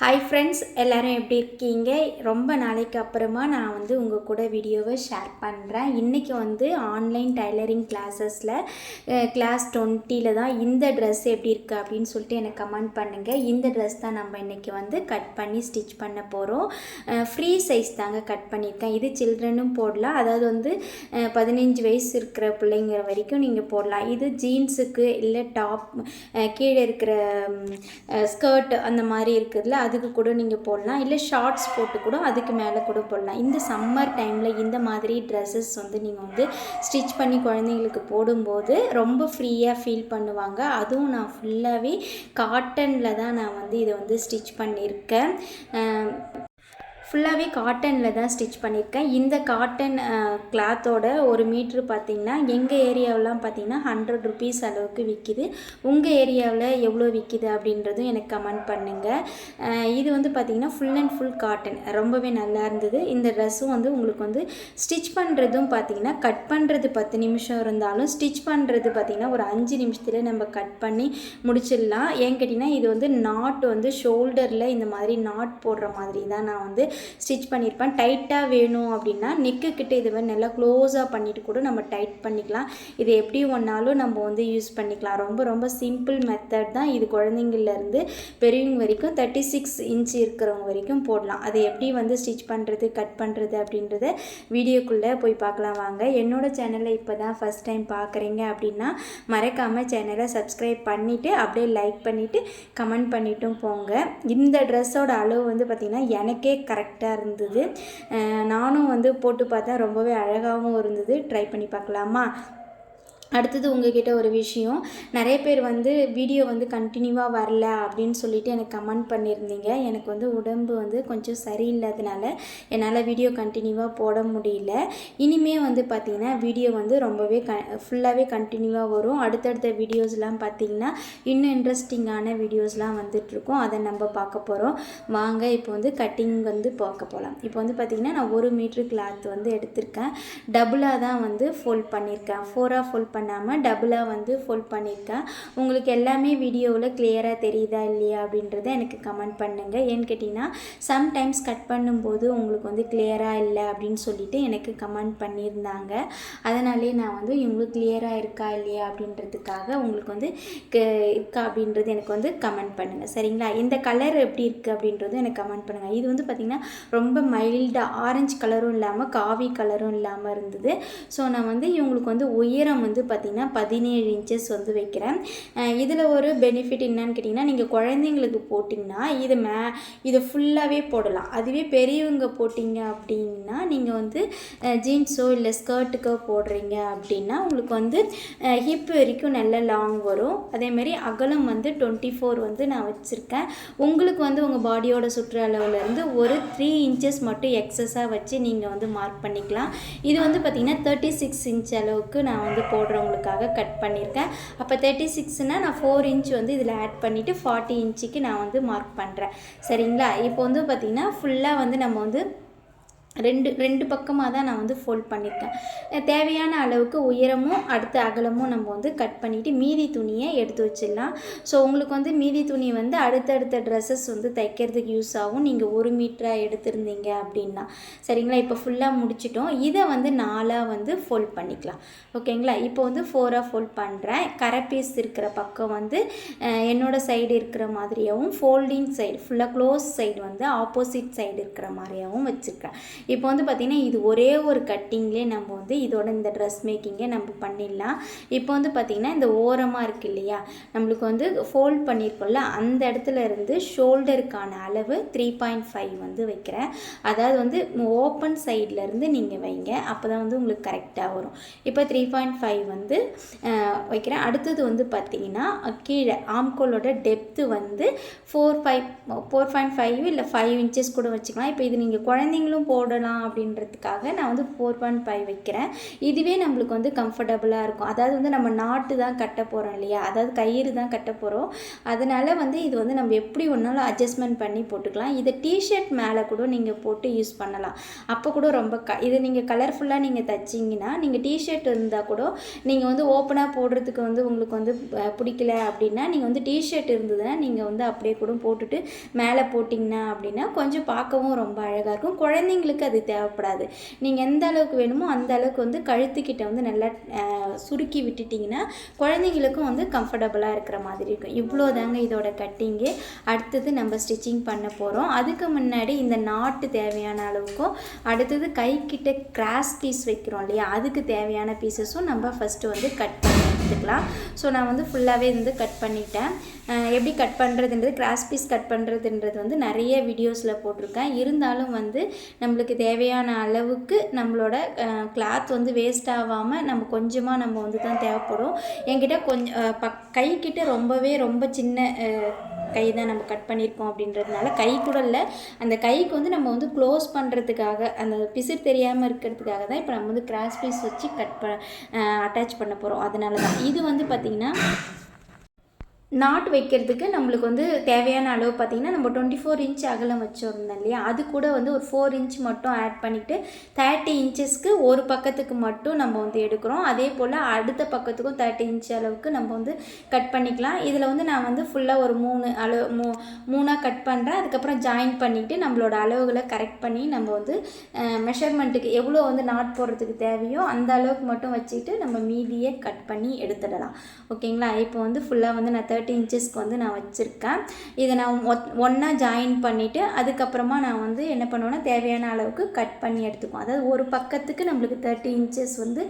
Hi friends எல்லோரும் எப்படி இருக்கீங்க? ரொம்ப நாளைக்கு அப்புறமா நான் வந்து உங்கள் கூட வீடியோவை ஷேர் பண்ணுறேன் இன்றைக்கி வந்து ஆன்லைன் டைலரிங் கிளாஸஸில் கிளாஸ் டுவெண்ட்டியில் தான் இந்த ட்ரெஸ் எப்படி இருக்குது அப்படின்னு சொல்லிட்டு எனக்கு கமெண்ட் பண்ணுங்கள் இந்த ட்ரெஸ் தான் நம்ம இன்றைக்கி வந்து கட் பண்ணி ஸ்டிச் பண்ண போகிறோம் ஃப்ரீ சைஸ் தாங்க கட் பண்ணியிருக்கேன். இது சில்ட்ரனும் போடலாம். அதாவது வந்து பதினஞ்சு வயசு இருக்கிற பிள்ளைங்கிற வரைக்கும் நீங்கள் போடலாம். இது ஜீன்ஸுக்கு இல்லை டாப் கீழே இருக்கிற ஸ்கர்ட் அந்த மாதிரி இருக்குதுல்ல அதுக்கு கூட நீங்கள் போடலாம். இல்லை ஷார்ட்ஸ் போட்டு கூட அதுக்கு மேலே கூட போடலாம். இந்த சம்மர் டைமில் இந்த மாதிரி ட்ரெஸ்ஸஸ் வந்து நீங்கள் வந்து ஸ்டிச் பண்ணி குழந்தைங்களுக்கு போடும்போது ரொம்ப ஃப்ரீயாக ஃபீல் பண்ணுவாங்க. அதுவும் நான் ஃபுல்லாகவே காட்டனில் தான் நான் வந்து இதை வந்து ஸ்டிச் பண்ணியிருக்கேன். ஃபுல்லாகவே காட்டனில் தான் ஸ்டிச் பண்ணியிருக்கேன் இந்த காட்டன் கிளாத்தோட ஒரு மீட்ரு பார்த்திங்கன்னா எங்கள் ஏரியாவெலாம் பார்த்தீங்கன்னா ஹண்ட்ரட் ருபீஸ் அளவுக்கு விற்கிது உங்கள் ஏரியாவில் எவ்வளோ விற்கிது அப்படின்றதும் எனக்கு கமெண்ட் பண்ணுங்கள் இது வந்து பார்த்திங்கன்னா ஃபுல் அண்ட் ஃபுல் காட்டன் ரொம்பவே நல்லா இருந்தது. இந்த ட்ரெஸ்ஸும் வந்து உங்களுக்கு வந்து ஸ்டிச் பண்ணுறதும் பார்த்தீங்கன்னா கட் பண்ணுறது பத்து நிமிஷம் இருந்தாலும் ஸ்டிச் பண்ணுறது பார்த்தீங்கன்னா ஒரு அஞ்சு நிமிஷத்தில் நம்ம கட் பண்ணி முடிச்சிடலாம். ஏன் கேட்டிங்கன்னா இது வந்து நாட் வந்து ஷோல்டரில் இந்த மாதிரி நாட் போடுற மாதிரி தான் நான் வந்து ஸ்டிச் பண்ணியிருப்பேன். டைட்டாக வேணும் அப்படின்னா நெக்கு கிட்டே இது மாதிரி நல்லா க்ளோஸாக பண்ணிவிட்டு கூட நம்ம டைட் பண்ணிக்கலாம். இது எப்படி ஒன்றாலும் நம்ம வந்து யூஸ் பண்ணிக்கலாம். ரொம்ப ரொம்ப சிம்பிள் மெத்தட் தான் இது குழந்தைங்கள்லேருந்து பெரியவங்க வரைக்கும் தேர்ட்டி சிக்ஸ் இன்ச் இருக்கிறவங்க வரைக்கும் போடலாம். அது எப்படி வந்து ஸ்டிச் பண்ணுறது கட் பண்ணுறது அப்படின்றத வீடியோக்குள்ளே போய் பார்க்கலாம் வாங்க. என்னோடய சேனலை இப்போ தான் ஃபஸ்ட் டைம் பார்க்குறீங்க அப்படின்னா மறக்காமல் சேனலை சப்ஸ்கிரைப் பண்ணிவிட்டு அப்படியே லைக் பண்ணிவிட்டு கமெண்ட் பண்ணிட்டும் போங்க. இந்த ட்ரெஸ்ஸோட அளவு வந்து பார்த்திங்கன்னா எனக்கே கரெக்டாக இருந்தது. நானும் வந்து போட்டு பார்த்தேன். ரொம்பவே அழகாகவும் இருந்தது. ட்ரை பண்ணி பார்க்கலாமா? அடுத்தது உங்ககிட்ட ஒரு விஷயம். நிறைய பேர் வந்து வீடியோ வந்து கண்டினியூவாக வரல அப்படின்னு சொல்லிட்டு எனக்கு கமெண்ட் பண்ணியிருந்தீங்க. எனக்கு வந்து உடம்பு வந்து கொஞ்சம் சரியில்லாதனால என்னால் வீடியோ கண்டினியூவாக போட முடியல. இனிமே வந்து பார்த்திங்கன்னா வீடியோ வந்து ரொம்பவே க ஃபுல்லாகவே கண்டினியூவாக வரும். அடுத்தடுத்த வீடியோஸ்லாம் பார்த்திங்கன்னா இன்னும் இன்ட்ரெஸ்டிங்கான வீடியோஸ்லாம் வந்துட்ருக்கோம் அதை நம்ம பார்க்க போகிறோம் வாங்க இப்போ வந்து கட்டிங் வந்து பார்க்க போகலாம் இப்போ வந்து பார்த்திங்கன்னா நான் ஒரு மீட்ரு கிளாத் வந்து எடுத்திருக்கேன். டபுளாக தான் வந்து ஃபோல்ட் பண்ணியிருக்கேன். ஃபோராக ஃபோல்ட் பண்ணாமல் டபுளாக வந்து ஃபோல்ட் பண்ணியிருக்கேன். உங்களுக்கு எல்லாமே வீடியோவில் கிளியராக தெரியுதா இல்லையா அப்படின்றத எனக்கு கமெண்ட் பண்ணுங்கள் ஏன்னு கேட்டிங்கன்னா சம்டைம்ஸ் கட் பண்ணும்போது உங்களுக்கு வந்து கிளியராக இல்லை அப்படின்னு சொல்லிட்டு எனக்கு கமெண்ட் பண்ணியிருந்தாங்க. அதனாலே நான் வந்து இவங்களுக்கு கிளியராக இருக்கா இல்லையா அப்படின்றதுக்காக உங்களுக்கு வந்து க- இருக்கா அப்படின்றது எனக்கு வந்து கமெண்ட் பண்ணுங்கள் சரிங்களா? இந்த கலர் எப்படி இருக்குது அப்படின்றது எனக்கு கமெண்ட் பண்ணுங்கள் இது வந்து பார்த்திங்கன்னா ரொம்ப மைல்டாக ஆரஞ்சு கலரும் இல்லாமல் காவி கலரும் இல்லாமல் இருந்தது. ஸோ நான் வந்து இவங்களுக்கு வந்து உயரம் வந்து பார்த்திங்கன்னா பதினேழு இன்ச்சஸ் வந்து வைக்கிறேன். இதில் ஒரு பெனிஃபிட் என்னன்னு கேட்டிங்கன்னா நீங்கள் குழந்தைங்களுக்கு போட்டிங்கன்னா இது மே இதை ஃபுல்லாகவே போடலாம். அதுவே பெரியவங்க போட்டிங்க அப்படின்னா நீங்கள் வந்து ஜீன்ஸோ இல்லை ஸ்கர்ட்டுக்கோ போடுறீங்க அப்படின்னா உங்களுக்கு வந்து ஹிப் வரைக்கும் நல்ல லாங் வரும். அதேமாரி அகலம் வந்து டுவெண்ட்டி ஃபோர் வந்து நான் வச்சுருக்கேன். உங்களுக்கு வந்து உங்கள் பாடியோட சுற்றளவுலேருந்து ஒரு த்ரீ இன்ச்சஸ் மட்டும் எக்ஸஸாக வச்சு நீங்கள் வந்து மார்க் பண்ணிக்கலாம். இது வந்து பார்த்திங்கன்னா தேர்ட்டி சிக்ஸ் இன்ச் அளவுக்கு நான் வந்து போடுறவங்களுக்காக கட் பண்ணியிருக்கேன். அப்போ தேர்ட்டி சிக்ஸ்னால் நான் ஃபோர் இன்ச் வந்து இதில் ஆட் பண்ணிவிட்டு ஃபார்ட்டி இன்ச்சுக்கு நான் வந்து மார்க் பண்ணுறேன் சரிங்களா? இப்போ வந்து பார்த்திங்கன்னா ஃபுல்லாக வந்து நம்ம வந்து ரெண்டு ரெண்டு பக்கமாக தான் நான் வந்து ஃபோல்ட் பண்ணியிருக்கேன் தேவையான அளவுக்கு உயரமும் அடுத்த அகலமும் நம்ம வந்து கட் பண்ணிவிட்டு மீதி துணியை எடுத்து வச்சிடலாம். ஸோ உங்களுக்கு வந்து மீதி துணி வந்து அடுத்தடுத்த ட்ரெஸ்ஸஸ் வந்து தைக்கிறதுக்கு யூஸ் ஆகும். நீங்கள் ஒரு மீட்டராக எடுத்திருந்தீங்க அப்படின்னா. சரிங்களா? இப்போ ஃபுல்லாக முடிச்சிட்டோம். இதை வந்து நாலாக வந்து ஃபோல்ட் பண்ணிக்கலாம். ஓகேங்களா? இப்போ வந்து ஃபோராக ஃபோல்ட் பண்ணுறேன் கரை பீஸ் இருக்கிற பக்கம் வந்து என்னோடய சைடு இருக்கிற மாதிரியாகவும் ஃபோல்டிங் சைடு ஃபுல்லாக க்ளோஸ் சைடு வந்து ஆப்போசிட் சைடு இருக்கிற மாதிரியாகவும் வச்சுருக்கேன். இப்போ வந்து பார்த்திங்கன்னா இது ஒரே ஒரு கட்டிங்லேயே நம்ம வந்து இதோட இந்த ட்ரெஸ் மேக்கிங்கை நம்ம பண்ணிடலாம். இப்போ வந்து பார்த்திங்கன்னா இந்த ஓரமாக இருக்குது இல்லையா? நம்மளுக்கு வந்து ஃபோல்ட் பண்ணியிருக்கோம்ல அந்த இடத்துல இருந்து ஷோல்டருக்கான அளவு த்ரீ பாயிண்ட் ஃபைவ் வந்து வைக்கிறேன். அதாவது வந்து ஓப்பன் இருந்து நீங்கள் வைங்க அப்போ தான் வந்து உங்களுக்கு கரெக்டாக வரும். இப்போ த்ரீ பாயிண்ட் ஃபைவ் வந்து வைக்கிறேன். அடுத்தது வந்து பார்த்திங்கன்னா கீழே ஆம்கோலோட டெப்த்து வந்து four five four point five இல்லை ஃபைவ் இன்ச்சஸ் கூட வச்சுக்கலாம். இப்போ இது நீங்கள் குழந்தைங்களும் போட போடலாம் அப்படின்றதுக்காக நான் வந்து ஃபோர் பாயிண்ட் ஃபைவ் வைக்கிறேன். இதுவே நம்மளுக்கு வந்து கம்ஃபர்டபுளாக இருக்கும். அதாவது வந்து நம்ம நாட்டு தான் கட்ட போகிறோம் இல்லையா? அதாவது கயிறு தான் கட்ட போகிறோம் அதனால் வந்து இது வந்து நம்ம எப்படி ஒன்றாலும் அட்ஜஸ்ட்மெண்ட் பண்ணி போட்டுக்கலாம். இதை டிஷர்ட் மேலே கூட நீங்கள் போட்டு யூஸ் பண்ணலாம். அப்போ கூட ரொம்ப க இது நீங்கள் கலர்ஃபுல்லாக நீங்கள் தைச்சிங்கன்னா நீங்கள் டிஷர்ட் இருந்தால் கூட நீங்கள் வந்து ஓப்பனாக போடுறதுக்கு வந்து உங்களுக்கு வந்து பிடிக்கல அப்படின்னா நீங்கள் வந்து டிஷர்ட் இருந்ததுன்னா நீங்கள் வந்து அப்படியே கூட போட்டுட்டு மேலே போட்டிங்கன்னா அப்படின்னா கொஞ்சம் பார்க்கவும் ரொம்ப அழகாக இருக்கும். குழந்தைங்களுக்கு அது தேவைப்படாது. நீங்கள் எந்த அளவுக்கு வேணுமோ அந்த அளவுக்கு வந்து கழுத்துக்கிட்ட வந்து நல்லா சுருக்கி விட்டுட்டிங்கன்னா குழந்தைங்களுக்கும் வந்து கம்ஃபர்டபுளாக இருக்கிற மாதிரி இருக்கும். இவ்வளோ தாங்க இதோட கட்டிங்கு அடுத்தது நம்ம ஸ்டிச்சிங் பண்ண போகிறோம் அதுக்கு முன்னாடி இந்த நாட்டு தேவையான அளவுக்கும் அடுத்தது கைக்கிட்ட கிராஸ் பீஸ் வைக்கிறோம் இல்லையா? அதுக்கு தேவையான பீசஸும் நம்ம ஃபஸ்ட்டு வந்து கட் பண்ணுவோம் எடுத்துக்கலாம். ஸோ நான் வந்து ஃபுல்லாகவே வந்து கட் பண்ணிட்டேன். எப்படி கட் பண்ணுறதுன்றது கிராஸ் பீஸ் கட் பண்ணுறதுன்றது வந்து நிறைய வீடியோஸில் போட்டிருக்கேன். இருந்தாலும் வந்து நம்மளுக்கு தேவையான அளவுக்கு நம்மளோட கிளாத் வந்து வேஸ்ட் ஆகாமல் நம்ம கொஞ்சமாக நம்ம வந்து தான் தேவைப்படும். என்கிட்ட கொஞ்சம் பக் கைக்கிட்ட ரொம்பவே ரொம்ப சின்ன கை தான் நம்ம கட் பண்ணியிருக்கோம் அப்படின்றதுனால கை கூட இல்லை. அந்த கைக்கு வந்து நம்ம வந்து க்ளோஸ் பண்ணுறதுக்காக அந்த பிசிறு தெரியாமல் இருக்கிறதுக்காக தான் இப்போ நம்ம வந்து கிராஸ் பீஸ் வச்சு கட் ப அட்டாச் பண்ண போகிறோம் அதனால தான். இது வந்து பார்த்திங்கன்னா நாட் வைக்கிறதுக்கு நம்மளுக்கு வந்து தேவையான அளவு பார்த்திங்கன்னா நம்ம டுவெண்ட்டி ஃபோர் இன்ச் அகலம் வச்சுருந்தோம் இல்லையா? அது கூட வந்து ஒரு ஃபோர் இன்ச் மட்டும் ஆட் பண்ணிவிட்டு தேர்ட்டி இன்ச்சஸ்க்கு ஒரு பக்கத்துக்கு மட்டும் நம்ம வந்து எடுக்கிறோம். அதே போல் அடுத்த பக்கத்துக்கும் தேர்ட்டி இன்ச் அளவுக்கு நம்ம வந்து கட் பண்ணிக்கலாம். இதில் வந்து நான் வந்து ஃபுல்லாக ஒரு மூணு அளவு மூ மூணாக கட் பண்ணுறேன் அதுக்கப்புறம் ஜாயின் பண்ணிவிட்டு நம்மளோட அளவுகளை கரெக்ட் பண்ணி நம்ம வந்து மெஷர்மெண்ட்டுக்கு எவ்வளோ வந்து நாட் போடுறதுக்கு தேவையோ அந்த அளவுக்கு மட்டும் வச்சுட்டு நம்ம மீதியை கட் பண்ணி எடுத்துடலாம். ஓகேங்களா? இப்போ வந்து ஃபுல்லாக வந்து நான் தேர்ட்டி இன்ச்சஸ்க்கு வந்து நான் வச்சுருக்கேன். இதை நான் ஒன்றா ஜாயின் பண்ணிவிட்டு அதுக்கப்புறமா நான் வந்து என்ன பண்ணுவேன்னா தேவையான அளவுக்கு கட் பண்ணி எடுத்துக்குவோம் அதாவது ஒரு பக்கத்துக்கு நம்மளுக்கு தேர்ட்டி இன்ச்சஸ் வந்து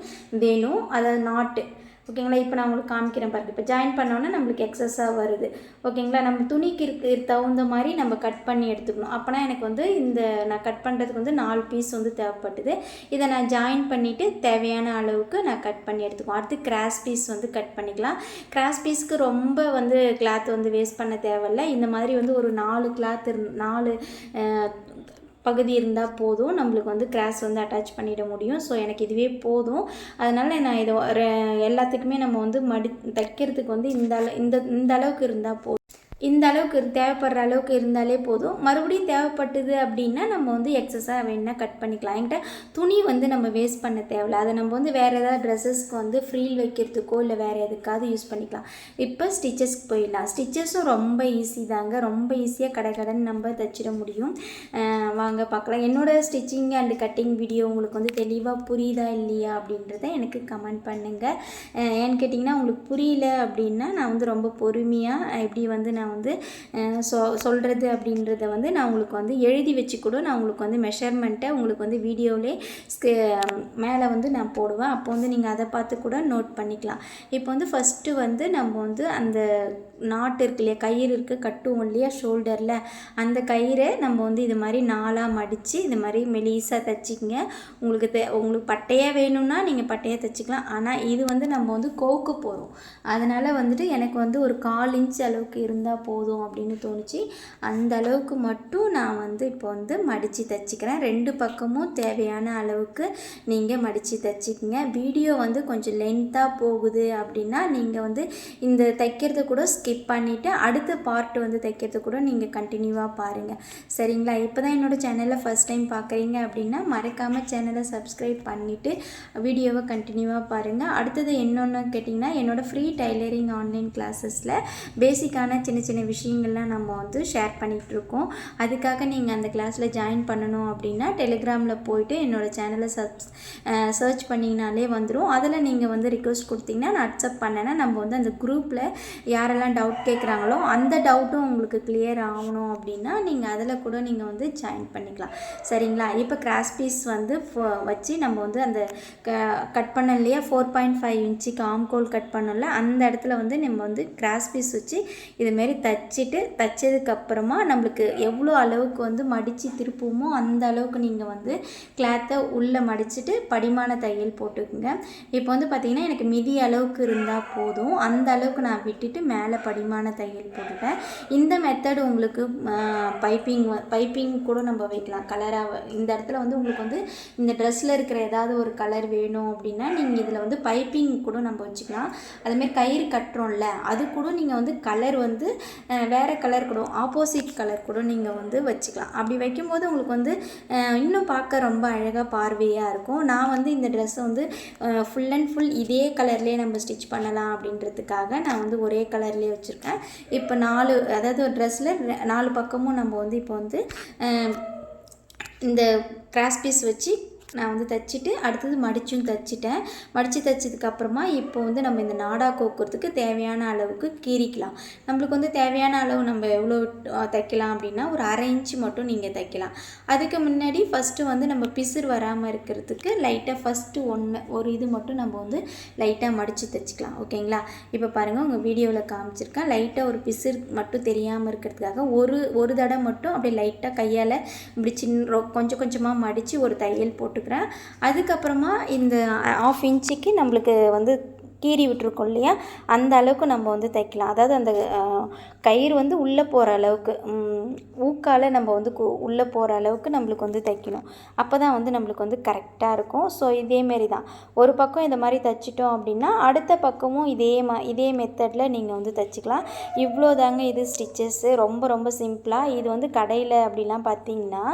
வேணும். அதாவது நாட்டு ஓகேங்களா? இப்போ நான் உங்களுக்கு காமிக்கிறேன் பாருங்க. இப்போ ஜாயின் பண்ணோன்னா நம்மளுக்கு எக்ஸஸாக வருது. ஓகேங்களா? நம்ம துணிக்கு இருக்கு தகுந்த மாதிரி நம்ம கட் பண்ணி எடுத்துக்கணும். அப்போனா எனக்கு வந்து இந்த நான் கட் பண்ணுறதுக்கு வந்து நாலு பீஸ் வந்து தேவைப்பட்டுது. இதை நான் ஜாயின் பண்ணிவிட்டு தேவையான அளவுக்கு நான் கட் பண்ணி எடுத்துக்குவோம். அடுத்து கிராஸ் பீஸ் வந்து கட் பண்ணிக்கலாம். கிராஸ் பீஸ்க்கு ரொம்ப வந்து கிளாத் வந்து வேஸ்ட் பண்ண தேவையில்ல. இந்த மாதிரி வந்து ஒரு நாலு கிளாத் இரு நாலு பகுதி இருந்தால் போதும். நம்மளுக்கு வந்து கிராஸ் வந்து அட்டாச் பண்ணிட முடியும். ஸோ எனக்கு இதுவே போதும். அதனால் நான் இதை எல்லாத்துக்குமே நம்ம வந்து மடி தைக்கிறதுக்கு வந்து இந்த அளவு இந்த இந்த அளவுக்கு இருந்தால் போதும். இந்த அளவுக்கு தேவைப்படுற அளவுக்கு இருந்தாலே போதும். மறுபடியும் தேவைப்பட்டது அப்படின்னா நம்ம வந்து எக்ஸஸாக வேணா கட் பண்ணிக்கலாம். என்கிட்ட துணி வந்து நம்ம வேஸ்ட் பண்ண தேவையில்ல. அதை நம்ம வந்து வேறு ஏதாவது ட்ரெஸ்ஸஸ்க்கு வந்து ஃப்ரீல் வைக்கிறதுக்கோ இல்லை வேறு எதுக்காவது யூஸ் பண்ணிக்கலாம். இப்போ ஸ்டிச்சஸ்க்கு போயிடலாம். ஸ்டிச்சஸும் ரொம்ப ஈஸி தாங்க. ரொம்ப ஈஸியாக கடை கடன் நம்ம தைச்சிட முடியும். வாங்க பார்க்கலாம். என்னோடய ஸ்டிச்சிங் அண்டு கட்டிங் வீடியோ உங்களுக்கு வந்து தெளிவாக புரியுதா இல்லையா அப்படின்றத எனக்கு கமெண்ட் பண்ணுங்கள் ஏன்னு கேட்டிங்கன்னா உங்களுக்கு புரியல அப்படின்னா நான் வந்து ரொம்ப பொறுமையாக எப்படி வந்து நான் நான் வந்து சொ சொல்கிறது அப்படின்றத வந்து நான் உங்களுக்கு வந்து எழுதி வச்சு கூட நான் உங்களுக்கு வந்து மெஷர்மெண்ட்டை உங்களுக்கு வந்து வீடியோவிலே மேலே வந்து நான் போடுவேன். அப்போ வந்து நீங்கள் அதை பார்த்து கூட நோட் பண்ணிக்கலாம். இப்போ வந்து ஃபஸ்ட்டு வந்து நம்ம வந்து அந்த நாட்டு இருக்கு இல்லையா கயிறு இருக்குது கட்டுவோம் இல்லையா ஷோல்டரில் அந்த கயிறை நம்ம வந்து இது மாதிரி நாலாக மடித்து இது மாதிரி மெலிசாக தைச்சிக்கங்க. உங்களுக்கு தே உங்களுக்கு பட்டையாக வேணும்னா நீங்கள் பட்டையாக தைச்சிக்கலாம். ஆனால் இது வந்து நம்ம வந்து கோக்க போகிறோம் அதனால் வந்துட்டு எனக்கு வந்து ஒரு கால் இன்ச் அளவுக்கு இருந்தால் போதும் அப்படின்னு தோணுச்சு. அந்த அளவுக்கு மட்டும் நான் வந்து இப்போ வந்து மடித்து தைச்சிக்கிறேன். ரெண்டு பக்கமும் தேவையான அளவுக்கு நீங்கள் மடித்து தைச்சிக்கங்க. வீடியோ வந்து கொஞ்சம் லென்த்தாக போகுது அப்படின்னா நீங்கள் வந்து இந்த தைக்கிறத கூட ஸ்கிப் பண்ணிவிட்டு அடுத்த பார்ட் வந்து தைக்கிறத கூட நீங்கள் கண்டினியூவாக பாருங்கள் சரிங்களா? இப்போ தான் என்னோடய சேனலை ஃபஸ்ட் டைம் பார்க்குறீங்க அப்படின்னா மறக்காமல் சேனலை சப்ஸ்கிரைப் பண்ணிவிட்டு வீடியோவை கண்டினியூவாக பாருங்கள் அடுத்தது என்னென்னு கேட்டிங்கன்னா என்னோடய ஃப்ரீ டைலரிங் ஆன்லைன் கிளாஸஸில் பேசிக்கான சின்ன சின்ன விஷயங்கள்லாம் நம்ம வந்து ஷேர் பண்ணிகிட்ருக்கோம். அதுக்காக நீங்கள் அந்த கிளாஸில் ஜாயின் பண்ணணும் அப்படின்னா டெலிகிராமில் போயிட்டு என்னோடய சேனலை சப்ஸ் சர்ச் பண்ணிங்கனாலே வந்துடும் அதில் நீங்கள் வந்து ரிக்வஸ்ட் கொடுத்தீங்கன்னா நான் அக்செப்ட் பண்ணேன்னா நம்ம வந்து அந்த குரூப்பில் யாரெல்லாம் டவுட் கேட்குறாங்களோ அந்த டவுட்டும் உங்களுக்கு கிளியர் ஆகணும் அப்படின்னா நீங்கள் அதில் கூட நீங்கள் வந்து ஜாயின் பண்ணிக்கலாம். சரிங்களா? இப்போ கிராஸ் பீஸ் வந்து ஃபோ- வச்சு நம்ம வந்து அந்த க கட் பண்ண இல்லையா? ஃபோர் பாயிண்ட் ஃபைவ் இன்ச்சுக்கு ஆம்கோல் கட் பண்ணல அந்த இடத்துல வந்து நம்ம வந்து கிராஸ் பீஸ் வச்சு இதுமாரி தைச்சிட்டு தைச்சதுக்கப்புறமா நம்மளுக்கு எவ்வளோ அளவுக்கு வந்து மடித்து திருப்புமோ அந்த அளவுக்கு நீங்கள் வந்து கிளாத்தை உள்ளே மடிச்சிட்டு படிமான தையல் போட்டுக்குங்க. இப்போ வந்து பார்த்திங்கன்னா எனக்கு மிதி அளவுக்கு இருந்தால் போதும். அந்த அளவுக்கு நான் விட்டுட்டு மேலே படிமான தையல் போட்டுட்டேன் இந்த மெத்தடு உங்களுக்கு பைப்பிங் பைப்பிங் கூட நம்ம வைக்கலாம். கலராக இந்த இடத்துல வந்து உங்களுக்கு வந்து இந்த ட்ரெஸ்ஸில் இருக்கிற ஏதாவது ஒரு கலர் வேணும் அப்படின்னா நீங்கள் இதில் வந்து பைப்பிங் கூட நம்ம வச்சுக்கலாம். அதுமாரி கயிறு கட்டுறோம்ல அது கூட நீங்கள் வந்து கலர் வந்து வேறு கலர் கூட ஆப்போசிட் கலர் கூட நீங்கள் வந்து வச்சுக்கலாம். அப்படி வைக்கும்போது உங்களுக்கு வந்து இன்னும் பார்க்க ரொம்ப அழகாக பார்வையாக இருக்கும். நான் வந்து இந்த ட்ரெஸ்ஸை வந்து ஃபுல் அண்ட் ஃபுல் இதே கலர்லேயே நம்ம ஸ்டிச் பண்ணலாம் அப்படின்றதுக்காக நான் வந்து ஒரே கலர்லேயே வச்சுருக்கேன். இப்போ நாலு அதாவது ஒரு ட்ரெஸ்ஸில் நாலு பக்கமும் நம்ம வந்து இப்போ வந்து இந்த கிராஸ் பீஸ் வச்சு நான் வந்து தைச்சிட்டு அடுத்தது மடிச்சும் தைச்சிட்டேன். மடித்து தைச்சதுக்கப்புறமா இப்போ வந்து நம்ம இந்த நாடா கோக்குறதுக்கு தேவையான அளவுக்கு கீறிக்கலாம். நம்மளுக்கு வந்து தேவையான அளவு நம்ம எவ்வளோ தைக்கலாம் அப்படின்னா ஒரு அரை இன்ச்சு மட்டும் நீங்கள் தைக்கலாம். அதுக்கு முன்னாடி ஃபஸ்ட்டு வந்து நம்ம பிசுறு வராமல் இருக்கிறதுக்கு லைட்டாக ஃபஸ்ட்டு ஒன்று ஒரு இது மட்டும் நம்ம வந்து லைட்டாக மடித்து தைச்சிக்கலாம். ஓகேங்களா? இப்போ பாருங்கள் உங்கள் வீடியோவில் காமிச்சிருக்கேன். லைட்டாக ஒரு பிசுறு மட்டும் தெரியாமல் இருக்கிறதுக்காக ஒரு ஒரு தடவை மட்டும் அப்படியே லைட்டாக கையால் இப்படி சின்ன ரொ- கொஞ்சம் கொஞ்சமாக மடித்து ஒரு தையல் போட்டுக்கிறேன். அதுக்கப்புறமா இந்த ஆஃப் இன்ச்சுக்கு நம்மளுக்கு வந்து கீறி விட்டுருக்கோம் இல்லையா? அந்த அளவுக்கு நம்ம வந்து தைக்கலாம். அதாவது அந்த கயிறு வந்து உள்ளே போகிற அளவுக்கு ஊக்கால் நம்ம வந்து உள்ளே போகிற அளவுக்கு நம்மளுக்கு வந்து தைக்கணும். அப்போ தான் வந்து நம்மளுக்கு வந்து கரெக்டாக இருக்கும். ஸோ இதேமாரி தான். ஒரு பக்கம் இந்த மாதிரி தைச்சிட்டோம் அப்படின்னா அடுத்த பக்கமும் இதே மா இதே மெத்தடில் நீங்கள் வந்து தைச்சிக்கலாம். இவ்வளோ தாங்க இது ஸ்டிச்சஸ்ஸு ரொம்ப ரொம்ப சிம்பிளாக இது வந்து கடையில் அப்படிலாம் பார்த்தீங்கன்னா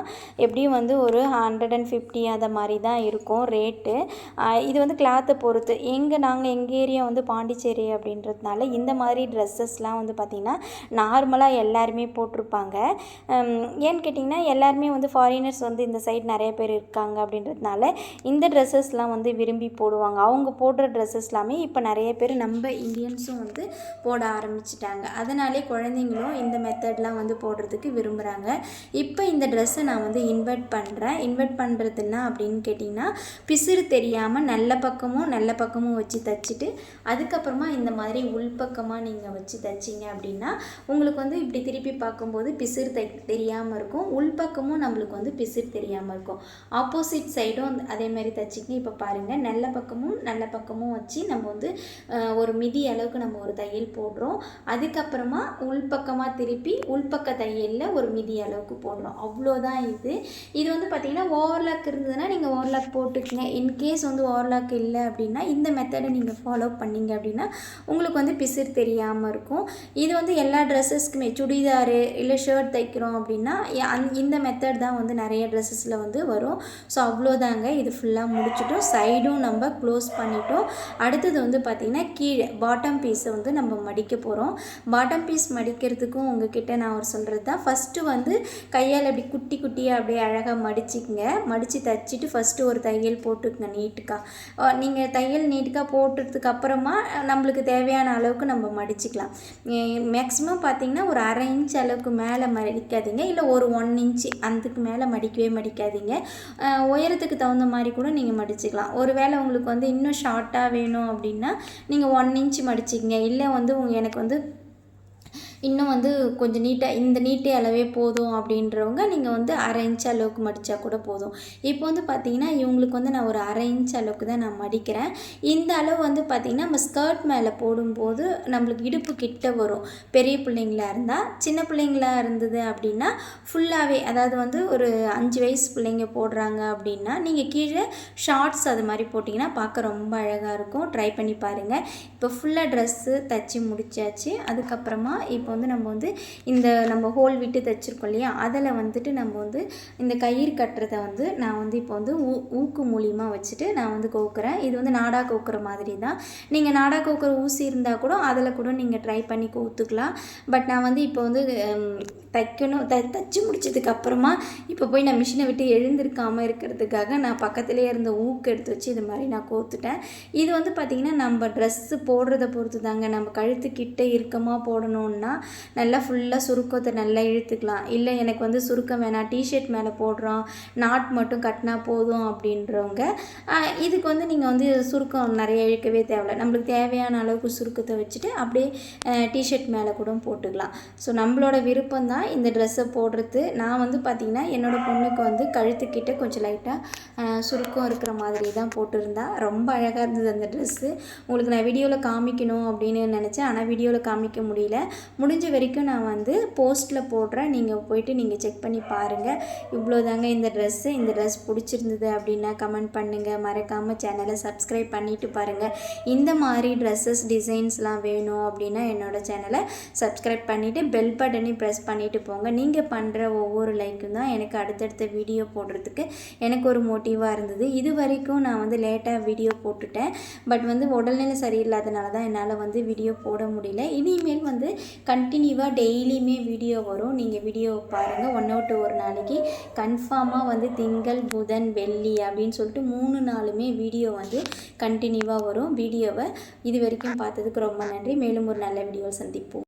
எப்படியும் வந்து ஒரு ஹண்ட்ரட் அண்ட் ஃபிஃப்டி அந்த மாதிரி தான் இருக்கும் ரேட்டு இது வந்து கிளாத்தை பொறுத்து. எங்கே நாங்கள் எங்கே ஏரியா வந்து பாண்டிச்சேரி அப்படின்றதுனால இந்த மாதிரி ட்ரெஸ்ஸஸ்லாம் வந்து பார்த்திங்கன்னா நார்மலாக எல்லாருமே போட்டிருப்பாங்க. ஏன்னு கேட்டிங்கன்னா எல்லாருமே வந்து ஃபாரினர்ஸ் வந்து இந்த சைடு நிறைய பேர் இருக்காங்க அப்படின்றதுனால இந்த ட்ரெஸ்ஸஸ்லாம் வந்து விரும்பி போடுவாங்க. அவங்க போடுற ட்ரெஸ்ஸஸ் எல்லாமே இப்போ நிறைய பேர் நம்ம இந்தியன்ஸும் வந்து போட ஆரம்பிச்சிட்டாங்க. அதனாலே குழந்தைங்களும் இந்த மெத்தட்லாம் வந்து போடுறதுக்கு விரும்புகிறாங்க இப்போ இந்த ட்ரெஸ்ஸை நான் வந்து இன்வெர்ட் பண்ணுறேன் இன்வெர்ட் பண்ணுறதுன்னா அப்படின்னு கேட்டிங்கன்னா பிசிறு தெரியாமல் நல்ல பக்கமும் நல்ல பக்கமும் வச்சு தைச்சிட்டு அதுக்கப்புறமா இந்த மாதிரி உள்பக்கமாக நீங்கள் வச்சு தைச்சிங்க அப்படின்னா உங்களுக்கு வந்து இப்படி திருப்பி பார்க்கும்போது பிசிறு தை தெரியாமல் இருக்கும். உள்பக்கமும் நம்மளுக்கு வந்து பிசிறு தெரியாமல் இருக்கும். ஆப்போசிட் சைடும் அதே மாதிரி தைச்சிங்க. இப்போ பாருங்கள் நல்ல பக்கமும் நல்ல பக்கமும் வச்சு நம்ம வந்து ஒரு மிதி அளவுக்கு நம்ம ஒரு தையல் போடுறோம். அதுக்கப்புறமா உள்பக்கமாக திருப்பி உள்பக்க தையலில் ஒரு மிதி அளவுக்கு போடுறோம். அவ்வளோதான் இது. இது வந்து பார்த்திங்கன்னா ஓவர்லாக் இருந்ததுன்னா நீங்கள் ஓவர்லாக் போட்டுக்கங்க. இன்கேஸ் வந்து ஓவர்லாக் இல்லை அப்படின்னா இந்த மெத்தடை நீங்கள் ஃபாலோ பண்ணீங்க அப்படின்னா உங்களுக்கு வந்து பிசிறு தெரியாமல் இருக்கும். இது வந்து எல்லா ட்ரெஸ்ஸஸ்க்குமே சுடிதாரு இல்லை ஷர்ட் தைக்கிறோம் அப்படின்னா அந் இந்த மெத்தட் தான் வந்து நிறைய ட்ரெஸ்ஸஸில் வந்து வரும். ஸோ அவ்வளோதாங்க. இது ஃபுல்லாக முடிச்சிட்டோம். சைடும் நம்ம க்ளோஸ் பண்ணிட்டோம். அடுத்தது வந்து பார்த்திங்கன்னா கீழே பாட்டம் பீஸை வந்து நம்ம மடிக்க போகிறோம் பாட்டம் பீஸ் மடிக்கிறதுக்கும் உங்ககிட்ட நான் ஒரு சொல்கிறது தான். ஃபஸ்ட்டு வந்து கையால் அப்படி குட்டி குட்டியாக அப்படியே அழகாக மடிச்சிக்கங்க. மடித்து தைச்சிட்டு ஃபஸ்ட்டு ஒரு தையல் போட்டுக்கங்க நீட்டுக்காக நீங்கள் தையல் நீட்டுக்காக போட்டுறதுக்கு அதுக்கப்புறமா நம்மளுக்கு தேவையான அளவுக்கு நம்ம மடிச்சுக்கலாம். மேக்ஸிமம் பார்த்தீங்கன்னா ஒரு அரை இன்ச் அளவுக்கு மேலே மடிக்காதீங்க. இல்லை ஒரு ஒன் இன்ச்சு அதுக்கு மேலே மடிக்கவே மடிக்காதீங்க. உயரத்துக்கு தகுந்த மாதிரி கூட நீங்கள் மடிச்சுக்கலாம். ஒருவேளை உங்களுக்கு வந்து இன்னும் ஷார்ட்டாக வேணும் அப்படின்னா நீங்கள் ஒன் இன்ச் மடிச்சிக்கங்க. இல்லை வந்து உங்கள் எனக்கு வந்து இன்னும் வந்து கொஞ்சம் நீட்டாக இந்த நீட்டே அளவே போதும் அப்படின்றவங்க நீங்கள் வந்து அரை இன்ச் அளவுக்கு மடித்தா கூட போதும். இப்போ வந்து பார்த்தீங்கன்னா இவங்களுக்கு வந்து நான் ஒரு அரை இன்ச் அளவுக்கு தான் நான் மடிக்கிறேன். இந்த அளவு வந்து பார்த்திங்கன்னா நம்ம ஸ்கர்ட் மேலே போடும்போது நம்மளுக்கு இடுப்பு கிட்ட வரும். பெரிய பிள்ளைங்களா இருந்தால் சின்ன பிள்ளைங்களா இருந்தது அப்படின்னா ஃபுல்லாகவே அதாவது வந்து ஒரு அஞ்சு வயசு பிள்ளைங்க போடுறாங்க அப்படின்னா நீங்கள் கீழே ஷார்ட்ஸ் அது மாதிரி போட்டிங்கன்னா பார்க்க ரொம்ப அழகாக இருக்கும். ட்ரை பண்ணி பாருங்கள் இப்போ ஃபுல்லாக ட்ரெஸ்ஸு தச்சு முடிச்சாச்சு. அதுக்கப்புறமா இப்போ வந்து நம்ம வந்து இந்த நம்ம ஹோல் விட்டு தைச்சிருக்கோம் இல்லையா? அதில் வந்துட்டு நம்ம வந்து இந்த கயிறு கட்டுறதை வந்து நான் வந்து இப்போ வந்து ஊ ஊக்கு மூலியமாக வச்சுட்டு நான் வந்து கோக்குறேன். இது வந்து நாடா கோக்குற மாதிரி தான். நீங்கள் நாடா கோக்குற ஊசி இருந்தால் கூட அதில் கூட நீங்கள் ட்ரை பண்ணி கோத்துக்கலாம். பட் நான் வந்து இப்போ வந்து தைக்கணும் த தைச்சி முடிச்சதுக்கப்புறமா இப்போ போய் நான் மிஷினை விட்டு எழுந்திருக்காமல் இருக்கிறதுக்காக நான் பக்கத்துலேயே இருந்த ஊக்கு எடுத்து வச்சு இது மாதிரி நான் கோத்துட்டேன். இது வந்து பார்த்திங்கன்னா நம்ம ட்ரெஸ்ஸு போடுறத பொறுத்து தாங்க நம்ம கழுத்து கிட்டே இறுக்கமாக போடணுன்னா நல்லா ஃபுல்லாக சுருக்கத்தை நல்லா இழுத்துக்கலாம். இல்லை எனக்கு வந்து சுருக்கம் வேணாம் டிஷர்ட் மேலே போடுறோம் நாட் மட்டும் கட்டினா போதும் அப்படின்றவங்க இதுக்கு வந்து நீங்கள் வந்து சுருக்கம் நிறைய இழுக்கவே தேவையில்ல. நம்மளுக்கு தேவையான அளவுக்கு சுருக்கத்தை வச்சுட்டு அப்படியே டிஷர்ட் மேலே கூட போட்டுக்கலாம். ஸோ நம்மளோட விருப்பம் தான் இந்த ட்ரெஸ்ஸை போடுறது. நான் வந்து பார்த்திங்கன்னா என்னோட பொண்ணுக்கு வந்து கழுத்துக்கிட்ட கொஞ்சம் லைட்டாக சுருக்கம் இருக்கிற மாதிரி தான் போட்டிருந்தா. ரொம்ப அழகாக இருந்தது அந்த ட்ரெஸ்ஸு உங்களுக்கு நான் வீடியோவில் காமிக்கணும் அப்படின்னு நினச்சேன். ஆனால் வீடியோவில் காமிக்க முடியல. முடிஞ்ச வரைக்கும் நான் வந்து போஸ்ட்டில் போடுறேன். நீங்கள் போயிட்டு நீங்கள் செக் பண்ணி பாருங்கள் இவ்வளோ தாங்க இந்த ட்ரெஸ்ஸு இந்த ட்ரெஸ் பிடிச்சிருந்தது அப்படின்னா கமெண்ட் பண்ணுங்கள் மறக்காமல் சேனலை சப்ஸ்கிரைப் பண்ணிவிட்டு பாருங்கள் இந்த மாதிரி ட்ரெஸ்ஸஸ் டிசைன்ஸ்லாம் வேணும் அப்படின்னா என்னோட சேனலை சப்ஸ்கிரைப் பண்ணிவிட்டு பெல் பட்டனையும் ப்ரெஸ் பண்ணிவிட்டு போங்க. நீங்கள் பண்ணுற ஒவ்வொரு லைக்கும் தான் எனக்கு அடுத்தடுத்த வீடியோ போடுறதுக்கு எனக்கு ஒரு மோட்டிவாக இருந்தது. இது வரைக்கும் நான் வந்து லேட்டாக வீடியோ போட்டுட்டேன். பட் வந்து உடல்நிலை சரியில்லாதனால தான் என்னால் வந்து வீடியோ போட முடியல. இனிமேல் வந்து கண்டினியூவாக டெய்லியுமே வீடியோ வரும். நீங்கள் வீடியோ பாருங்கள் ஒன் அவுட் ஒரு நாளைக்கு. கன்ஃபார்மாக வந்து திங்கள் புதன் வெள்ளி அப்படின்னு சொல்லிட்டு மூணு நாளுமே வீடியோ வந்து கண்டினியூவாக வரும். வீடியோவை இது வரைக்கும் பார்த்ததுக்கு ரொம்ப நன்றி. மேலும் ஒரு நல்ல வீடியோவை சந்திப்போம்.